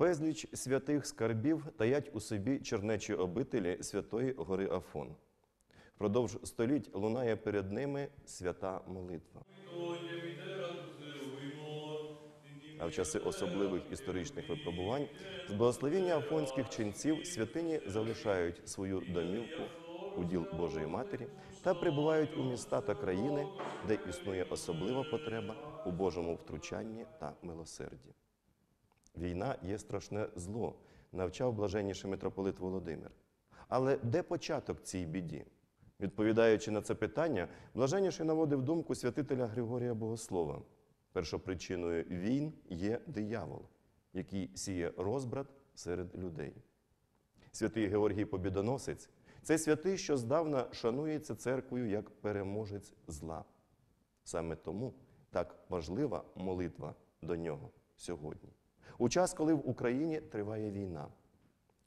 безліч святих скарбів таять у собі чернечі обителі Святої Гори Афон. Впродовж століть лунає перед ними свята молитва. А в часи особливих історичних випробувань з благословення афонських ченців святині залишають свою домівку уділ Божої Матері та прибувають у міста та країни, де існує особлива потреба у Божому втручанні та милосерді. Війна є страшне зло, навчав блаженніший митрополит Володимир. Але де початок цій біді? Відповідаючи на це питання, блаженніший наводив думку святителя Григорія Богослова. Першопричиною війн є диявол, який сіє розбрат серед людей. Святий Георгій Побідоносець це святий, що здавна шанується церквою як переможець зла. Саме тому так важлива молитва до нього сьогодні. У час, коли в Україні триває війна,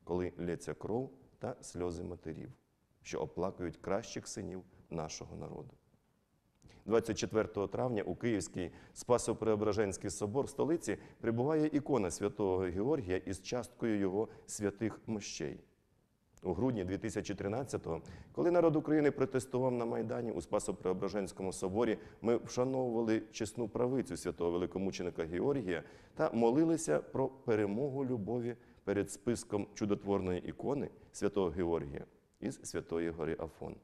коли лється кров та сльози матерів, що оплакують кращих синів нашого народу. 24 травня у Київський Спасо-Преображенський собор столиці прибуває ікона святого Георгія із часткою його святих мощей. У грудні 2013-го, коли народ України протестував на Майдані у Спасо-Преображенському соборі, ми вшановували чесну правицю святого великомученика Георгія та молилися про перемогу любові перед списком чудотворної ікони святого Георгія із Святої Гори Афон.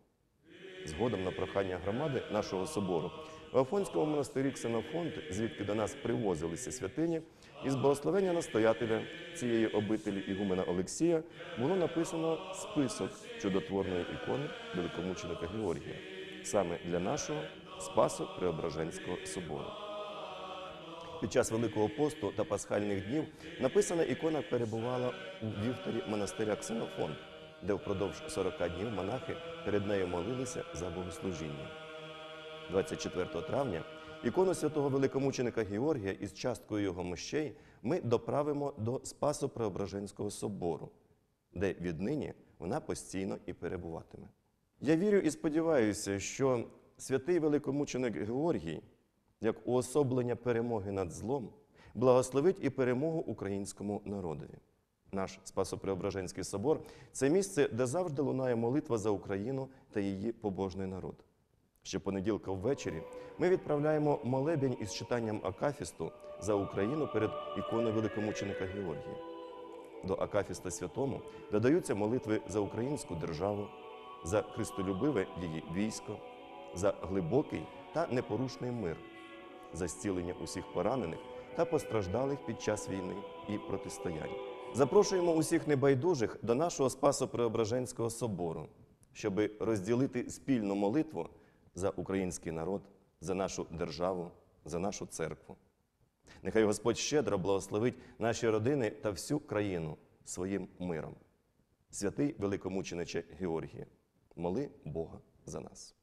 Згодом на прохання громади нашого собору в Афонському монастирі Ксенофонт, звідки до нас привозилися святині, із благословення настоятеля цієї обителі Ігумена Олексія було написано список чудотворної ікони великомученика Георгія, саме для нашого Спасу Преображенського собору. Під час Великого посту та пасхальних днів написана ікона перебувала у вівторі монастиря Ксенофон, де впродовж 40 днів монахи перед нею молилися за богослужіння. 24 травня ікону святого великомученика Георгія із часткою його мощей ми доправимо до Спасо-Преображенського собору, де віднині вона постійно і перебуватиме. Я вірю і сподіваюся, що святий великомученик Георгій, як уособлення перемоги над злом, благословить і перемогу українському народові. Наш Спасо-Преображенський собор це місце, де завжди лунає молитва за Україну та її побожний народ. Щопонеділка ввечері ми відправляємо молебень із читанням Акафісту за Україну перед іконою великомученика Георгія. До Акафіста Святому додаються молитви за українську державу, за христолюбиве її військо, за глибокий та непорушний мир, за зцілення усіх поранених та постраждалих під час війни і протистоянь. Запрошуємо усіх небайдужих до нашого Спасо-Преображенського собору, щоби розділити спільну молитву за український народ, за нашу державу, за нашу церкву. Нехай Господь щедро благословить наші родини та всю країну своїм миром. Святий великомучениче Георгіє, моли Бога за нас.